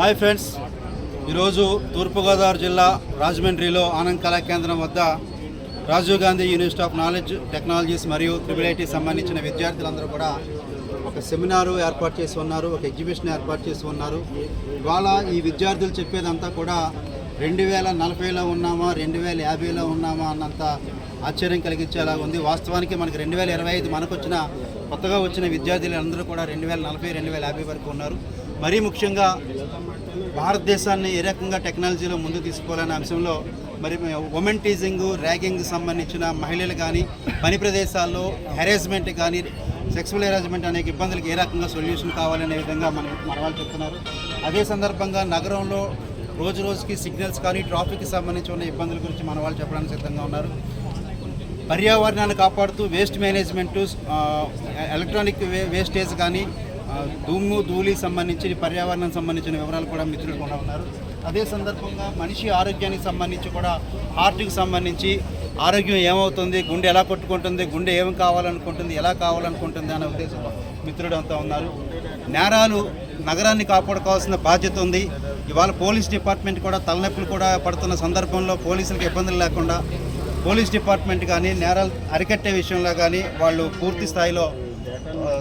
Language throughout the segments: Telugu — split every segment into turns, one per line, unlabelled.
Hi friends. ఈరోజు తూర్పుగోదావరి జిల్లా రాజమండ్రిలో ఆనంద్ కళా కేంద్రం వద్ద Rajiv Gandhi university of knowledge technologies మరియు త్రిబుల్ ఐటీ సంబంధించిన విద్యార్థులందరూ కూడా ఒక సెమినారు ఏర్పాటు చేసి ఉన్నారు ఒక ఎగ్జిబిషన్ ఏర్పాటు చేసి ఉన్నారు. ఇవాళ ఈ విద్యార్థులు చెప్పేదంతా కూడా రెండు వేల నలభైలో ఉన్నామా రెండు వేల యాభైలో ఉన్నామా అన్నంత ఆశ్చర్యం కలిగించేలా ఉంది. వాస్తవానికి మనకి రెండు వేల ఇరవై ఐదు మనకు వచ్చిన కొత్తగా వచ్చిన విద్యార్థులు అందరూ కూడా రెండు వేల నలభై రెండు వేల యాభై వరకు ఉన్నారు. మరీ ముఖ్యంగా భారతదేశాన్ని ఏ రకంగా టెక్నాలజీలో ముందు తీసుకోవాలనే అంశంలో మరి ఉమెన్ టీజింగ్ ర్యాగింగ్ సంబంధించిన మహిళలు కానీ పని ప్రదేశాల్లో హెరాస్మెంట్ కానీ సెక్సువల్ హెరాస్మెంట్ అనేక ఇబ్బందులకు ఏ రకంగా సొల్యూషన్ కావాలనే విధంగా మన మనవాళ్ళు చెప్తున్నారు. అదే సందర్భంగా నగరంలో రోజు రోజుకి సిగ్నల్స్ కానీ ట్రాఫిక్కి సంబంధించి ఉన్న ఇబ్బందుల గురించి మన వాళ్ళు చెప్పడానికి సిద్ధంగా ఉన్నారు. పర్యావరణాన్ని కాపాడుతూ waste management electronic way wastage కానీ దుమ్ము ధూళి సంబంధించి పర్యావరణం సంబంధించిన వివరాలు కూడా మిత్రులు కూడా ఉన్నారు. అదే సందర్భంగా మనిషి ఆరోగ్యానికి సంబంధించి కూడా హార్ట్కి సంబంధించి ఆరోగ్యం ఏమవుతుంది గుండె ఎలా కొట్టుకుంటుంది గుండె ఏం కావాలనుకుంటుంది ఎలా కావాలనుకుంటుంది అనే ఉద్దేశంలో మిత్రుడు అంతా ఉన్నారు. నేరాలు నగరాన్ని కాపాడుకోవాల్సిన బాధ్యత ఉంది. ఇవాళ పోలీస్ డిపార్ట్మెంట్ కూడా తలనొప్పులు కూడా పడుతున్న సందర్భంలో పోలీసులకు ఇబ్బందులు లేకుండా పోలీస్ డిపార్ట్మెంట్ కానీ నేరాలు అరికట్టే విషయంలో కానీ వాళ్ళు పూర్తి స్థాయిలో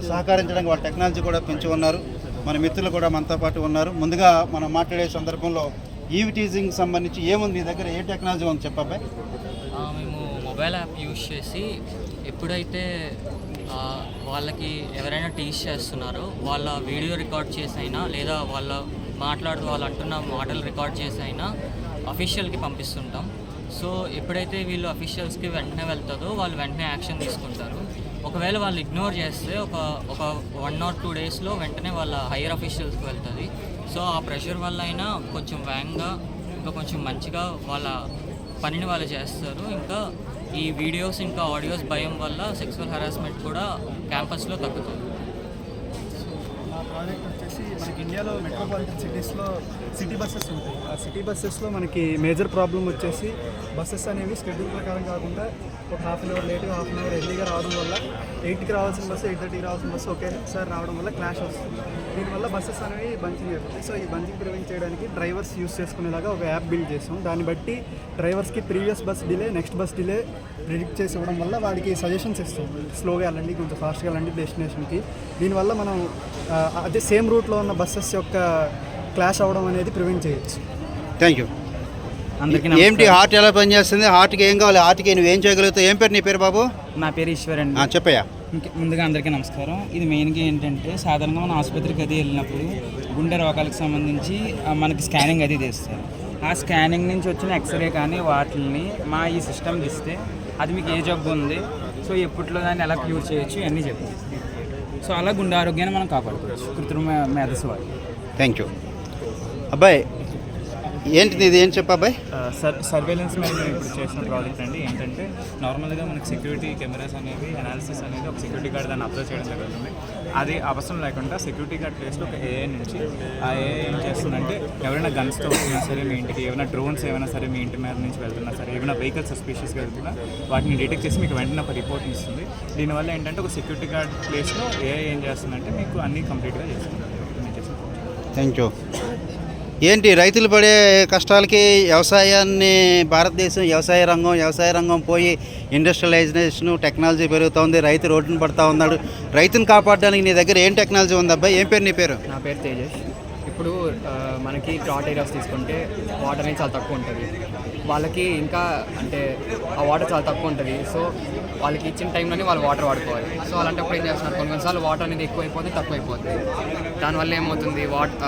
సహకరించడానికి వాళ్ళ టెక్నాలజీ కూడా పెంచి ఉన్నారు. మన మిత్రులు కూడా మనతో పాటు ఉన్నారు. ముందుగా మనం మాట్లాడే సందర్భంలో ఈవిటీజింగ్ సంబంధించి ఏముంది మీ దగ్గర? ఏ టెక్నాలజీ ఉంది
చెప్పబ్బాయి మేము మొబైల్ యాప్ యూజ్ చేసి ఎప్పుడైతే వాళ్ళకి ఎవరైనా టీచ్ చేస్తున్నారో వాళ్ళ వీడియో రికార్డ్ చేసి అయినా లేదా వాళ్ళ మాట్లాడుతూ వాళ్ళు అంటున్న మాటలు రికార్డ్ చేసి అయినా అఫీషియల్కి పంపిస్తుంటాం. సో ఎప్పుడైతే వీళ్ళు అఫీషియల్స్కి వెంటనే వెళ్తుందో వాళ్ళు వెంటనే యాక్షన్ తీసుకుంటారు. ఒకవేళ వాళ్ళు ఇగ్నోర్ చేస్తే ఒక ఒక వన్ ఆర్ టూ డేస్లో వెంటనే వాళ్ళ హైయర్ అఫీషియల్స్కి వెళ్తుంది. సో ఆ ప్రెషర్ వల్ల అయినా కొంచెం వేగంగా ఇంకా కొంచెం మంచిగా వాళ్ళ పనిని వాళ్ళు చేస్తారు. ఇంకా ఈ వీడియోస్ ఇంకా ఆడియోస్ భయం వల్ల సెక్సువల్ హరాస్మెంట్ కూడా క్యాంపస్లో తగ్గుతుంది.
ప్రాజెక్ట్ వచ్చేసి మనకి ఇండియాలో మెట్రోపాలిటన్ సిటీస్లో సిటీ బస్సెస్ ఉంటాయి. ఆ సిటీ బస్సెస్లో మనకి మేజర్ ప్రాబ్లం వచ్చేసి బస్సెస్ అనేవి షెడ్యూల్ ప్రకారం కాకుండా ఒక హాఫ్ అన్ అవర్ లేట్గా హాఫ్ అన్ అవర్ ఎర్లీగా రావడం వల్ల ఎయిట్కి రావాల్సిన బస్సు ఎయిట్ థర్టీకి రావాల్సిన బస్సు ఒకేసారి రావడం వల్ల క్లాష్ వస్తుంది. దీనివల్ల బస్సెస్ అనేవి బంచింగ్ అవుతుంది సో ఈ బంచింగ్ ప్రివెంట్ చేయడానికి డ్రైవర్స్ యూస్ చేసుకునేలాగా ఒక యాప్ బిల్డ్ చేసాం. దాన్ని బట్టి డ్రైవర్స్కి previous bus delay next bus delay predict చేసి ఇవ్వడం వల్ల వాడికి సజెషన్స్ ఇస్తాం. స్లోగా వెళ్ళండి కొంచెం ఫాస్ట్గా వెళ్ళండి డెస్టినేషన్కి దీనివల్ల మనం అదే సేమ్ రూట్ రూట్లో ఉన్న బస్సెస్ యొక్క క్లాష్ అవ్వడం అనేది ప్రివెంట్ చేయొచ్చు.
థ్యాంక్ యూ
అందరికీ
ఏంటి హార్ట్ ఎలా పనిచేస్తుంది? హార్ట్కి ఏం కావాలి? హార్ట్కి నువ్వు ఏం చేయగలుగుతావు? ఏం పేరు నీ పేరు బాబు?
నా పేరు ఈశ్వర్ అండి.
ఆ, చెప్పయ్యా.
ముందుగా అందరికీ నమస్కారం. ఇది మెయిన్గా ఏంటంటే సాధారణంగా మనం ఆసుపత్రికి అది వెళ్ళినప్పుడు గుండె రోగాలకు సంబంధించి మనకి స్కానింగ్ అది తీస్తారు ఆ స్కానింగ్ నుంచి వచ్చిన ఎక్స్రే కానీ వాటిని మా ఈ సిస్టమ్ ఇస్తే అది మీకు ఏ జబ్బు ఉంది? సో ఎప్పట్లో దాన్ని ఎలా క్యూర్ చేయొచ్చు? ఇవన్నీ చెప్తాం. సో అలా గుండె ఆరోగ్యాన్ని మనం కాపాడుకోవచ్చు. కృత్రిమ మేధస్సు వాడి.
థ్యాంక్ యూ అబ్బాయి ఏంటిది ఇది ఏం చెప్పు అబ్బాయి?
సర్ సర్వేలెన్స్ మేము ఇప్పుడు చేసిన ప్రాజెక్ట్ అండి. ఏంటంటే నార్మల్గా మనకి సెక్యూరిటీ కెమెరాస్ అనేవి అనాలిసిస్ అనేది ఒక సెక్యూరిటీ గార్డ్ దాన్ని అప్లోడ్ చేయడం జరుగుతుంది. అది అవసరం లేకుండా సెక్యూరిటీ గార్డ్ ప్లేస్లో ఒక ఏఐ నుంచి ఆ ఏఐ ఏం చేస్తుందంటే ఎవరైనా గన్స్తో వచ్చినా సరే మీ ఇంటికి ఏమైనా డ్రోన్స్ ఏమైనా సరే మీ ఇంటి మీద నుంచి వెళ్తున్నా సరే ఏమైనా వెహికల్ సస్పీషియస్గా వెళ్తున్నా వాటిని డిటెక్ట్ చేసి మీకు వెంటనే ఒక రిపోర్ట్ ఇస్తుంది. దీనివల్ల ఏంటంటే ఒక సెక్యూరిటీ గార్డ్ ప్లేస్లో ఏఐ ఏం చేస్తుందంటే మీకు అన్నీ కంప్లీట్గా చేస్తుంది.
థ్యాంక్ యూ ఏంటి రైతులు పడే కష్టాలకి వ్యవసాయాన్ని భారతదేశం వ్యవసాయ రంగం వ్యవసాయ రంగం పోయి ఇండస్ట్రియలైజేషన్ టెక్నాలజీ పెరుగుతోంది రైతు రోడ్డును పడతా ఉన్నాడు. రైతును కాపాడడానికి నీ దగ్గర ఏం టెక్నాలజీ ఉంది అబ్బాయి ఏం పేరు నీ పేరు?
నా పేరు తేజస్. ఇప్పుడు మనకి డ్రాట్ ఏరియాస్ తీసుకుంటే వాటర్ అనేది చాలా తక్కువ ఉంటుంది. వాళ్ళకి ఇంకా అంటే ఆ వాటర్ చాలా తక్కువ ఉంటుంది. సో వాళ్ళకి ఇచ్చిన టైంలోనే వాళ్ళు వాటర్ వాడుకోవాలి. సో అలాంటప్పుడు ఏం చేస్తున్నారు? కొన్ని కొన్నిసార్లు వాటర్ అనేది ఎక్కువ తక్కువైపోతుంది తక్కువ అయిపోతుంది దానివల్ల ఏమవుతుంది? వాటర్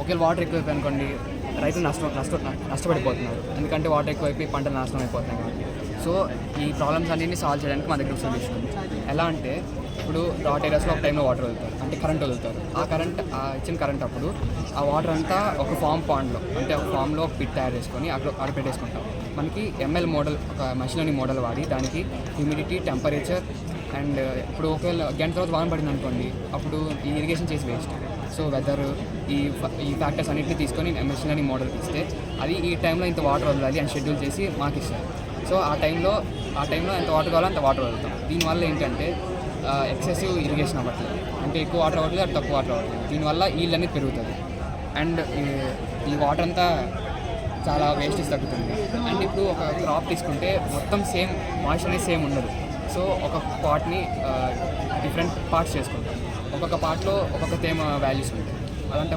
ఒకవేళ వాటర్ ఎక్కువైపోయి అనుకోండి రైతులు నష్టం నష్ట నష్టపడిపోతున్నారు. ఎందుకంటే వాటర్ ఎక్కువైపోయి పంటలు నాశనం అయిపోతున్నాయి కాబట్టి. సో ఈ ప్రాబ్లమ్స్ అన్నింటినీ సాల్వ్ చేయడానికి మా దగ్గర సొల్యూషన్ ఎలా అంటే ఇప్పుడు డాట్ ఏరియాస్లో ఒక టైంలో వాటర్ వదులుతారు. అంటే కరెంట్ వదులుతారు. ఆ కరెంట్ ఇచ్చిన కరెంట్ అప్పుడు ఆ వాటర్ అంతా ఒక ఫామ్ పాండ్లో అంటే ఒక ఫామ్లో ఒక పిట్ తయారు చేసుకొని అక్కడ అక్కడ పెట్టేసుకుంటాం. మనకి ఎంఎల్ మోడల్ ఒక మషినరీ మోడల్ వాడి దానికి హ్యూమిడిటీ టెంపరేచర్ అండ్ ఇప్పుడు ఒకవేళ గంట తర్వాత వాన పడింది అనుకోండి అప్పుడు ఈ ఇరిగేషన్ చేసి వేస్ట్ సో వెదర్ ఈ ఈ ఫ్యాక్టర్స్ అన్నింటినీ తీసుకొని మెషినరీ మోడల్ ఇస్తే అది ఈ టైంలో ఇంత వాటర్ వదలాలి అని షెడ్యూల్ చేసి మాకు ఇస్తారు. సో ఆ టైంలో ఆ టైంలో ఎంత వాటర్ కావాలో అంత వాటర్ వదులుతాం. దీనివల్ల ఏంటంటే ఎక్సెసివ్ ఇరిగేషన్ అవ్వట్లేదు. అంటే ఎక్కువ వాటర్ అవ్వట్లేదు అటు తక్కువ వాటర్ అవ్వట్లేదు. దీనివల్ల ఈల్డ్ అనేది పెరుగుతుంది. అండ్ ఈ వాటర్ అంతా చాలా వేస్టేజ్ తగ్గుతుంది. అండ్ ఇప్పుడు ఒక క్రాప్ తీసుకుంటే మొత్తం సేమ్ మాయిశ్చర్ అనేది సేమ్ ఉండదు. సో ఒక పార్ట్ని డిఫరెంట్ పార్ట్స్ చేసుకుంటాం. ఒక్కొక్క పార్ట్లో ఒక్కొక్క తేమ వాల్యూస్ ఉంటాయి.